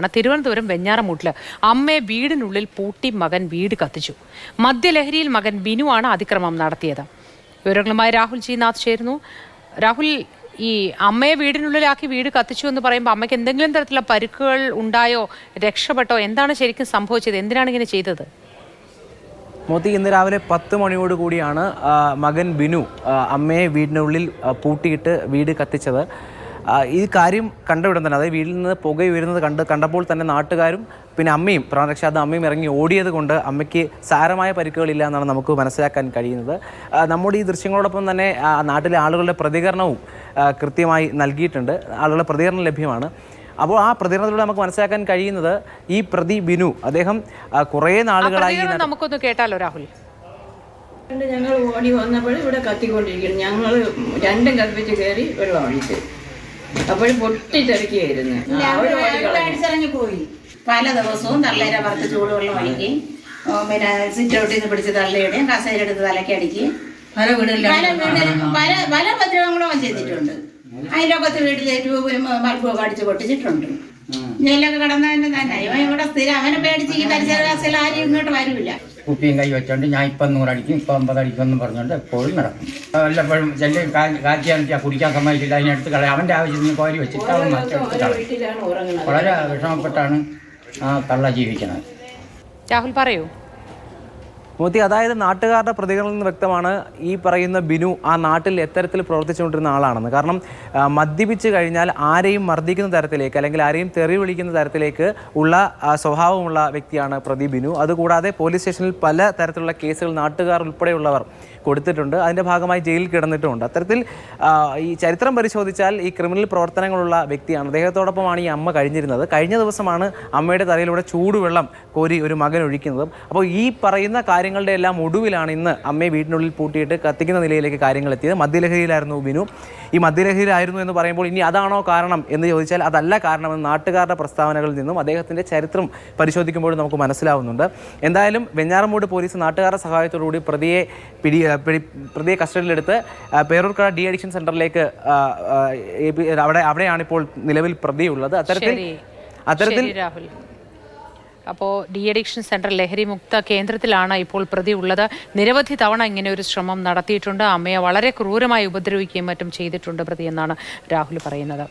ആണ് തിരുവനന്തപുരം വെഞ്ഞാറമൂട്ടിൽ അമ്മയെ വീടിനുള്ളിൽ പൂട്ടി മകൻ വീട് കത്തിച്ചു. മദ്യലഹരിയിൽ മകൻ ബിനുവാണ് അതിക്രമം നടത്തിയത്. വിവരങ്ങളുമായി രാഹുൽ ജി നാഥ് ചേരുന്നു. രാഹുൽ ഈ അമ്മയെ വീടിനുള്ളിലാക്കി വീട് കത്തിച്ചു എന്ന് പറയുമ്പോൾ അമ്മയ്ക്ക് എന്തെങ്കിലും തരത്തിലുള്ള പരുക്കുകൾ ഉണ്ടായോ രക്ഷപ്പെട്ടോ? എന്താണ് ശരിക്കും സംഭവിച്ചത്? എന്തിനാണ് ഇങ്ങനെ ചെയ്തത്? മോത്തി ഇന്ന് രാവിലെ പത്ത് മണിയോട് കൂടിയാണ് മകൻ ബിനു അമ്മയെ വീടിനുള്ളിൽ പൂട്ടിയിട്ട് വീട് കത്തിച്ചത്. ഈ കാര്യം കണ്ട ഉടൻ തന്നെ അതായത് വീട്ടിൽ നിന്ന് പുക ഉയരുന്നത് കണ്ട് കണ്ടപ്പോൾ തന്നെ നാട്ടുകാരും പിന്നെ അമ്മയും പ്രാണരക്ഷാദ അമ്മയും ഇറങ്ങി ഓടിയത് കൊണ്ട് അമ്മയ്ക്ക് സാരമായ പരിക്കുകളില്ല എന്നാണ് നമുക്ക് മനസ്സിലാക്കാൻ കഴിയുന്നത്. നമ്മുടെ ഈ ദൃശ്യങ്ങളോടൊപ്പം തന്നെ നാട്ടിലെ ആളുകളുടെ പ്രതികരണവും കൃത്യമായി നൽകിയിട്ടുണ്ട്. ആളുകളുടെ പ്രതികരണം ലഭ്യമാണ്. അപ്പോൾ ആ പ്രതികരണത്തിലൂടെ നമുക്ക് മനസ്സിലാക്കാൻ കഴിയുന്നത് ഈ പ്രതി ബിനു അദ്ദേഹം കുറേ നാളുകളായി നമുക്കൊന്ന് കേട്ടാലോ രാഹുൽ? ഞങ്ങൾ ഓടി വന്നപ്പോൾ ഇവിടെ കത്തിക്കൊണ്ടിരിക്കുന്നു. ഞങ്ങൾ രണ്ടും കൽപ്പിച്ച് കയറി വെള്ളം ഒഴിച്ച് അപ്പോൾ പൊട്ടിത്തെറിക്കുകയായിരുന്നു. പോയി. പല ദിവസവും തള്ളേര വറുത്ത് ചൂടുവെള്ളം ഒഴിക്കുകയും പിന്നെ സിറ്റ് ഔട്ടിൽ നിന്ന് പിടിച്ച് തള്ളയിടുകയും കസേര എടുത്ത് തലയ്ക്ക് അടിക്കുകയും പല വീടുകളിലും പല പല ഉപദ്രവങ്ങളും അവൻ ചെയ്തിട്ടുണ്ട്. അതിലൊക്കത്ത് വീട്ടിൽ ഏറ്റവും ബൾബും അടിച്ച് പൊട്ടിച്ചിട്ടുണ്ട്. ജയിലൊക്കെ കിടന്നതിന് തന്നെ ഇവൻ ഇവിടെ സ്ഥിരം അവനെ പേടിച്ച് ഈ പരിസരവാസികൾ ആരും ഇങ്ങോട്ട് വരില്ല കുപ്പിയും കൈ വെച്ചോണ്ട് ഞാൻ ഇപ്പം നൂറടിക്കും ഇപ്പം അമ്പതടിക്കും എന്ന് പറഞ്ഞുകൊണ്ട് എപ്പോഴും നടക്കും. വല്ലപ്പോഴും ചെല്ലി കാച്ചി അണിച്ചാൽ കുടിക്കാൻ സമ്മതിച്ചില്ല അതിനെടുത്ത് കളയാം. അവന്റെ ആവശ്യത്തിന് കോരി വെച്ചിട്ട് അവൻ മാറ്റി കളയും വളരെ വിഷമപ്പെട്ടാണ് ആ കള്ള ജീവിക്കുന്നത്. രാഹുൽ പറയൂ. മോത്തി അതായത് നാട്ടുകാരുടെ പ്രതികളിൽ നിന്ന് വ്യക്തമാണ് ഈ പറയുന്ന ബിനു ആ നാട്ടിൽ എത്തരത്തിൽ പ്രവർത്തിച്ചുകൊണ്ടിരുന്ന ആളാണെന്ന്. കാരണം മദ്യപിച്ച് കഴിഞ്ഞാൽ ആരെയും മർദ്ദിക്കുന്ന തരത്തിലേക്ക് അല്ലെങ്കിൽ ആരെയും തെറി വിളിക്കുന്ന തരത്തിലേക്ക് ഉള്ള സ്വഭാവമുള്ള വ്യക്തിയാണ് പ്രതി ബിനു. അതുകൂടാതെ പോലീസ് സ്റ്റേഷനിൽ പല തരത്തിലുള്ള കേസുകൾ നാട്ടുകാർ ഉൾപ്പെടെയുള്ളവർ കൊടുത്തിട്ടുണ്ട്. അതിന്റെ ഭാഗമായി ജയിലിൽ കിടന്നിട്ടുമുണ്ട് അത്തരത്തിൽ ഈ ചരിത്രം പരിശോധിച്ചാൽ ഈ ക്രിമിനൽ പ്രവർത്തനങ്ങളുള്ള വ്യക്തിയാണ്. അദ്ദേഹത്തോടൊപ്പമാണ് ഈ അമ്മ കഴിഞ്ഞിരുന്നത്. കഴിഞ്ഞ ദിവസമാണ് അമ്മയുടെ തലയിലൂടെ ചൂടുവെള്ളം കോരി ഒരു മകൻ ഒഴിക്കുന്നത്. അപ്പോൾ ഈ പറയുന്ന കാര്യങ്ങളുടെ എല്ലാം ഒടുവിലാണ് ഇന്ന് അമ്മയെ വീടിനുള്ളിൽ പൂട്ടിയിട്ട് കത്തിക്കുന്ന നിലയിലേക്ക് കാര്യങ്ങൾ എത്തിയത്. മദ്യലഹരിയിലായിരുന്നു ബിനു ഈ മദ്യലഹരിയിലായിരുന്നു എന്ന് പറയുമ്പോൾ ഇനി അതാണോ കാരണം എന്ന് ചോദിച്ചാൽ അതല്ല കാരണമെന്ന് നാട്ടുകാരുടെ പ്രസ്താവനകളിൽ നിന്നും അദ്ദേഹത്തിന്റെ ചരിത്രം പരിശോധിക്കുമ്പോഴും നമുക്ക് മനസ്സിലാവുന്നുണ്ട്. എന്തായാലും വെഞ്ഞാറമൂട് പോലീസ് നാട്ടുകാരുടെ സഹായത്തോടുകൂടി പ്രതിയെ പിടി പ്രതിയെ കസ്റ്റഡിയിലെടുത്ത് പേരൂർക്കട ഡി അഡിക്ഷൻ ഏൽപ്പി- അവിടെ അവിടെയാണ് ഇപ്പോൾ നിലവിൽ പ്രതിയുള്ളത്. അത്തരത്തിൽ അത്തരത്തിൽ അപ്പോൾ ഡി അഡിക്ഷൻ സെന്റർ ലഹരി മുക്ത കേന്ദ്രത്തിലാണ് ഇപ്പോൾ പ്രതി ഉള്ളത്. നിരവധി തവണ ഇങ്ങനെ ഒരു ശ്രമം നടത്തിയിട്ടുണ്ട്. അമ്മയെ വളരെ ക്രൂരമായി ഉപദ്രവിക്കുകയും മറ്റും ചെയ്തിട്ടുണ്ട് പ്രതി എന്നാണ് രാഹുൽ പറയുന്നത്.